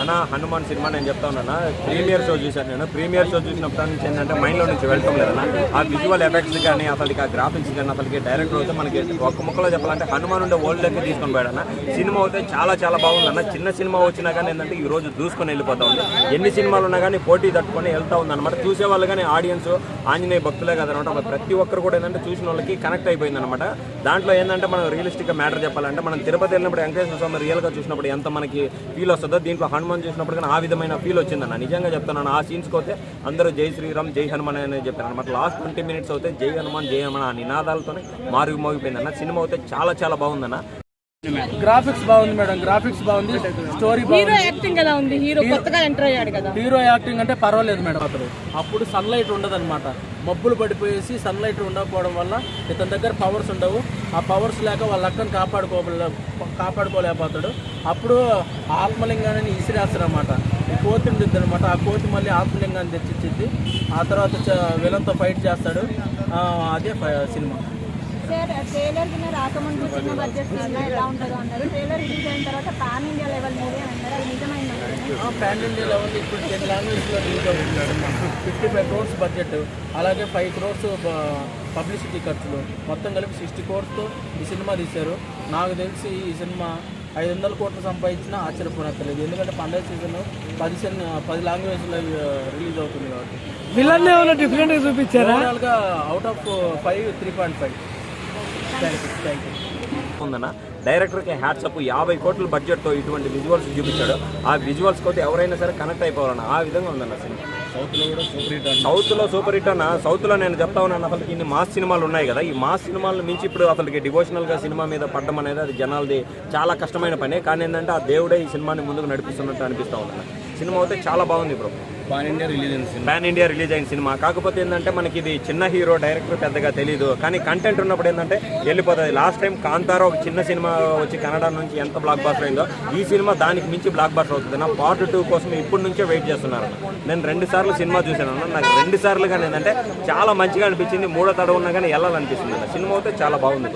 అన్న హనుమాన్ సినిమా నేను చెప్తా ఉన్నా ప్రీమియర్ షో చూశాను నేను. ప్రీమియర్ షో చూసినప్పటి నుంచి ఏంటంటే మైండ్లో నుంచి వెళ్ళటం లేదన్న ఆ విజువల్ ఎఫెక్ట్స్ కానీ అతనికి ఆ గ్రాఫిక్స్ కానీ అతనికి డైరెక్టర్ అయితే మనకి ఒక్క ముక్కలో చెప్పాలంటే హనుమాన్ ఉండే ఓల్డ్ లెక్క తీసుకొని పోయాడన్న సినిమా అయితే చాలా చాలా బాగుందన్న చిన్న సినిమా వచ్చినా కానీ ఏంటంటే ఈ రోజు దూసుకొని వెళ్ళిపోతా ఉంది. ఎన్ని సినిమాలు ఉన్నా కానీ పోటీ తట్టుకొని వెళ్తా ఉంది అనమాట చూసే వాళ్ళు కానీ ఆడియన్స్ ఆంజనేయ భక్తులే కదనమాట ప్రతి ఒక్కరు కూడా ఏంటంటే చూసిన వాళ్ళకి కనెక్ట్ అయిపోయింది అనమాట దాంట్లో ఏంటంటే మనం రియలిస్టిక్గా మ్యాటర్ చెప్పాలంటే మనం తిరుపతి వెళ్ళినప్పుడు వెంకటేశ్వర స్వామి రియల్గా చూసినప్పుడు ఎంత మనకి ఫీల్ వస్తుందో దీంట్లో హనుమాన్ చూసినప్పుడు కానీ ఆ విధమైన ఫీల్ వచ్చిందన్న. నిజంగా చెప్తున్నాను ఆ సీన్స్కి వస్తే అందరూ జై శ్రీరామ్ జై హనుమాన్ అని చెప్పారు అనమాట లాస్ట్ ట్వంటీ మినిట్స్ అయితే జై హనుమాన్ జై హనుమాన్ ఆ నినాదాలతోనే మారుగు మోగిపోయిందన్న సినిమా అయితే చాలా చాలా బాగుందన్న. గ్రాఫిక్స్ బాగుంది మేడం గ్రాఫిక్స్ బాగుంది స్టోరీ హీరో యాక్టింగ్ ఎలా ఉంది? హీరో కొత్తగా ఎంటర్ అయ్యాడు కదా. హీరో యాక్టింగ్ అంటే పర్వాలేదు మేడం. అతను అప్పుడు సన్లైట్ ఉండదన్నమాట. మబ్బులు పడిపోయేసి సన్లైట్ ఉండకపోవడం వల్ల ఇతని దగ్గర పవర్స్ ఉండవు. ఆ పవర్స్ లేక వాళ్ళ అక్కని కాపాడుకోలే కాపాడుకోలేకపోతాడు. అప్పుడు ఆత్మలింగాన్ని ఇసిరేస్తారనమాట ఈ కోతి ఉండిద్ది అనమాట ఆ కోతి మళ్ళీ ఆత్మలింగాన్ని తెచ్చిచ్చింది. ఆ తర్వాత చ- విలన్తో ఫైట్ చేస్తాడు. ఆ, అదే ఫ- సినిమా. సార్ ట్రైలర్ కింద రాకముందు చిన్న బడ్జెట్ ఎలా ఉంటుందో అన్నారు. ట్రైలర్ రిలీజ్ అయిన తర్వాత పాన్ ఇండియా లెవెల్ మూవీ అని అన్నారు. అది ఇండియా లెవెల్ ఇప్పుడు టెన్ లాంగ్వేజ్లో రిలీజ్ అవుతుంది ఫిఫ్టీ ఫైవ్ క్రోర్స్ బడ్జెట్ అలాగే ఫైవ్ క్రోర్స్ పబ్లిసిటీ ఖర్చులు. మొత్తం కలిపి సిక్స్టీ క్రోర్స్తో ఈ సినిమా తీశారు. నాకు తెలిసి ఈ సినిమా ఐదు వందల కోట్లు సంపాదించినా ఆశ్చర్యపోనక్కర్లేదు. ఎందుకంటే పండగ సీజన్ పది సిన్ పది లాంగ్వేజ్లో రిలీజ్ అవుతుంది కాబట్టి. విలన్ ఏమైనా డిఫరెంట్గా చూపించారా? ఓవరాల్గా out of five three point five ఉందన్న డైరెక్టర్కి హ్యాట్సప్ యాభై కోట్ల బడ్జెట్తో ఇటువంటి విజువల్స్ చూపించాడు. ఆ విజువల్స్ అయితే ఎవరైనా సరే కనెక్ట్ అయిపోవాలన్న ఆ విధంగా ఉందన్న సినిమా. సౌత్లో సూపర్ హిట్ అన్న. సౌత్లో నేను చెప్తా ఉన్నాను అసలు ఇన్ని మాస్ సినిమాలు ఉన్నాయి కదా. ఈ మాస్ సినిమాలను మించి ఇప్పుడు అసలుకి డివోషనల్గా సినిమా మీద పడడం అనేది అది జనాలది చాలా కష్టమైన పని. కానీ ఏంటంటే ఆ దేవుడే ఈ సినిమాని ముందుకు నడిపిస్తున్నట్టు అనిపిస్తా ఉందన్న. సినిమా అయితే చాలా బాగుంది బ్రో. పాన్ ఇండియా రిలీజ్ అయింది సినిమా. పాన్ ఇండియా రిలీజ్ అయిన సినిమా. కాకపోతే ఏంటంటే మనకి ఇది చిన్న హీరో డైరెక్టర్ పెద్దగా తెలియదు కానీ కంటెంట్ ఉన్నప్పుడు ఏంటంటే వెళ్ళిపోతుంది. లాస్ట్ టైం కాంతారా ఒక చిన్న సినిమా వచ్చి కన్నడ నుంచి ఎంత బ్లాక్ బాస్టర్ అయిందో ఈ సినిమా దానికి మించి బ్లాక్ బాస్టర్ అవుతుంది. నా పార్ట్ టూ కోసం ఇప్పటి నుంచే వెయిట్ చేస్తున్నాను నేను రెండు సార్లు సినిమా చూశాను అన్న. నాకు రెండు సార్లుగా ఏంటంటే చాలా మంచిగా అనిపించింది. మూడో తడ ఉన్నా కానీ వెళ్ళాలనిపిస్తుంది అన్న. సినిమా అయితే చాలా బాగుంది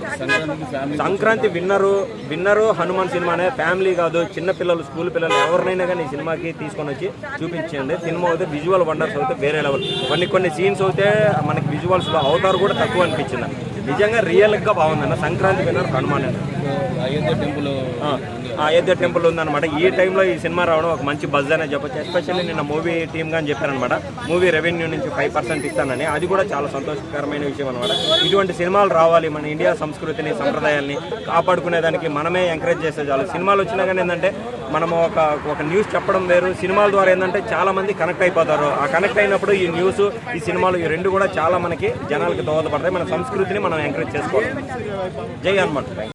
సంక్రాంతి విన్నరు విన్నరు హనుమాన్ సినిమానే ఫ్యామిలీ కాదు. చిన్న పిల్లలు స్కూల్ పిల్లలు ఎవరినైనా కానీ ఈ సినిమాకి తీసుకొని వచ్చి చూపించండి. సినిమా అయితే విజువల్ వండర్స్ అయితే వేరే లెవెల్ కొన్ని కొన్ని సీన్స్ అయితే మనకి విజువల్స్లో అవతారు కూడా తక్కువ అనిపించింది నిజంగా రియల్గా బాగుందన్న సంక్రాంతి విన్నర్ హనుమాన్ అన్న అయోధ్య టెంపుల్ అయోధ్య టెంపుల్ ఉందన్నమాట. ఈ టైంలో ఈ సినిమా రావడం ఒక మంచి బజ్ అనే చెప్పొచ్చు. ఎస్పెషల్లీ నిన్న మూవీ టీమ్గా చెప్పారనమాట మూవీ రెవెన్యూ నుంచి ఫైవ్ పర్సెంట్ ఇస్తానని. అది కూడా చాలా సంతోషకరమైన విషయం అనమాట ఇటువంటి సినిమాలు రావాలి మన ఇండియా సంస్కృతిని సంప్రదాయాల్ని కాపాడుకునేదానికి మనమే ఎంకరేజ్ చేసే చాలు. సినిమాలు వచ్చినా కానీ ఏంటంటే మనము ఒక ఒక న్యూస్ చెప్పడం వేరు. సినిమాల ద్వారా ఏంటంటే చాలా మంది కనెక్ట్ అయిపోతారు. ఆ కనెక్ట్ అయినప్పుడు ఈ న్యూస్ ఈ సినిమాలు ఈ రెండు కూడా చాలా మనకి జనాలకి దోహదపడతాయి. మన సంస్కృతిని మనం ఎంకరేజ్ చేసుకోవాలి. జై హనుమాన్.